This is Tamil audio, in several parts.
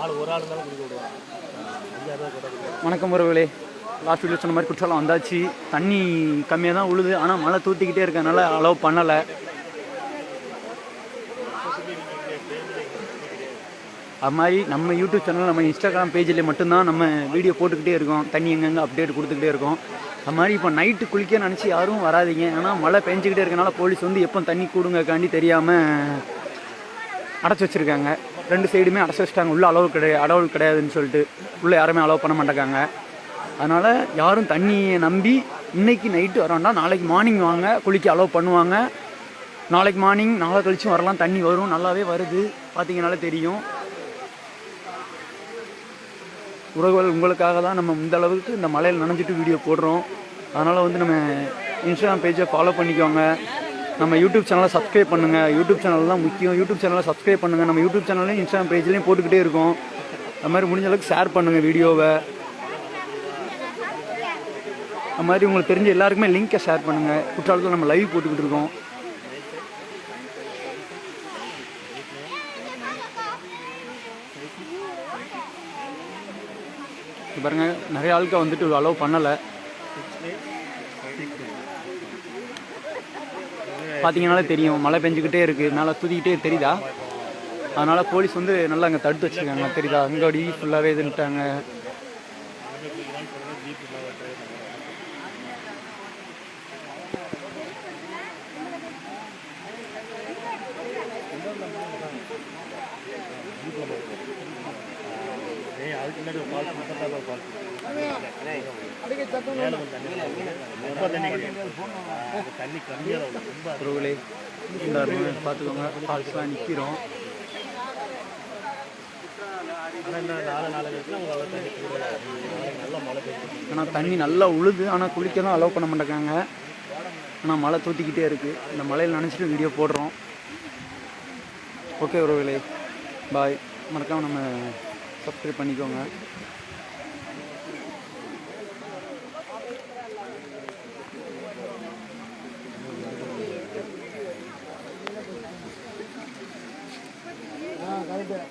ஆள் ஒரு ஆள் இருந்தாலும் குடிக்க விடுவாங்க. ரூபா வணக்கம் உறவுகளே. லாஸ்ட் வீடியோ சொன்ன மாதிரி குற்றாலம் வந்தாச்சு. தண்ணி கம்மியாக தான் உழுது. ஆனால் மழை தூத்திக்கிட்டே இருக்கனால அலோவ் பண்ணலை. அது மாதிரி நம்ம யூடியூப் சேனல் நம்ம இன்ஸ்டாகிராம் பேஜில் மட்டும்தான் நம்ம வீடியோ போட்டுக்கிட்டே இருக்கோம். தண்ணி எங்கெங்கே அப்டேட் கொடுத்துக்கிட்டே இருக்கோம். அது மாதிரி இப்போ நைட்டு குளிக்க நினச்சி யாரும் வராதீங்க. ஏன்னா மழை பெஞ்சிக்கிட்டே இருக்கனால போலீஸ் வந்து எப்போ தண்ணி கூடுங்கக்காண்டி தெரியாமல் அடைச்சி வச்சுருக்காங்க. ரெண்டு சைடுமே அடைச்சி வச்சிட்டாங்க. உள்ள அளவு கிடையாது அளவு கிடையாதுன்னு சொல்லிட்டு உள்ளே யாருமே அலோவ் பண்ண மாட்டேங்காங்க அதனால் யாரும் தண்ணியை நம்பி இன்னைக்கு நைட்டு வர நாளைக்கு மார்னிங் வாங்க குளிக்க அலோவ் பண்ணுவாங்க. நாளைக்கு மார்னிங் நாளை கழிச்சும் வரலாம் தண்ணி வரும் நல்லாவே வருது பார்த்தீங்கனாலே தெரியும். உறவுகள் உங்களுக்காக தான் நம்ம இந்த அளவுக்கு இந்த மலையில் நனைஞ்சிட்டு வீடியோ போடுறோம். அதனால் வந்து நம்ம இன்ஸ்டாகிராம் பேஜை ஃபாலோ பண்ணிக்கோங்க. நம்ம யூடியூப் சேனலை சப்ஸ்கிரைப் பண்ணுங்கள் யூடியூப் சேனல் தான் முக்கியம். யூடியூப் சேனலை சப்ஸ்கிரைப் பண்ணுங்கள் நம்ம யூடியூப் சேனல்லையும் இன்ஸ்டாகிராம் பேஜ்லேயும் போட்டுக்கிட்டே இருக்கோம். அது மாதிரி முடிஞ்ச அளவுக்கு ஷேர் பண்ணுங்கள் வீடியோவை அது மாதிரி உங்களுக்கு தெரிஞ்ச எல்லாருக்குமே லிங்க்கை ஷேர் பண்ணுங்கள் குற்றாலத்தில் நம்ம லைவ் போட்டுக்கிட்டு இருக்கோம். பாருங்கள் பாருங்க நிறைய ஆளுக்க வந்துட்டு அலோவ் பண்ணலை. பார்த்தீங்கனாலே தெரியும். மழை பெஞ்சுக்கிட்டே இருக்குது மேலே தூதிக்கிட்டே தெரியுதா? அதனால் போலீஸ் வந்து நல்லா அங்கே தடுத்து வச்சுருக்காங்க. தெரியுதா? அங்கே அடி ஃபுல்லாகவே இதுன்ட்டாங்க. அதுக்கு முன்னாடி ஒரு பால் முப்பத்தாறு ரூபா உறவுகளே இந்த பார்த்துக்கோங்க. ஃபால்ஸ்லாம் நிற்கிறோம் ஆனால் நாலு நாலு தண்ணி நல்லா ஆனால் தண்ணி நல்லா உழுது ஆனால் குளிக்க தான் அலோவ் பண்ண மாட்டேங்காங்க ஆனால் மழை தூத்திக்கிட்டே இருக்குது இந்த மழையில் நினச்சிட்டு வீடியோ போடுறோம். ஓகே உறவுகளே பாய் மறக்காமல் நம்ம சப்ஸ்கிரைப் பண்ணிக்கோங்க.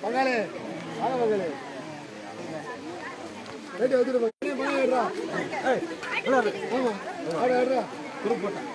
பங்காளி வாங்க பங்காளி. ரைட்டு வந்துட்டு பங்காளி. பங்காளி ஏய் ஆடு ஆடுறா. குரூப் போட்டேன்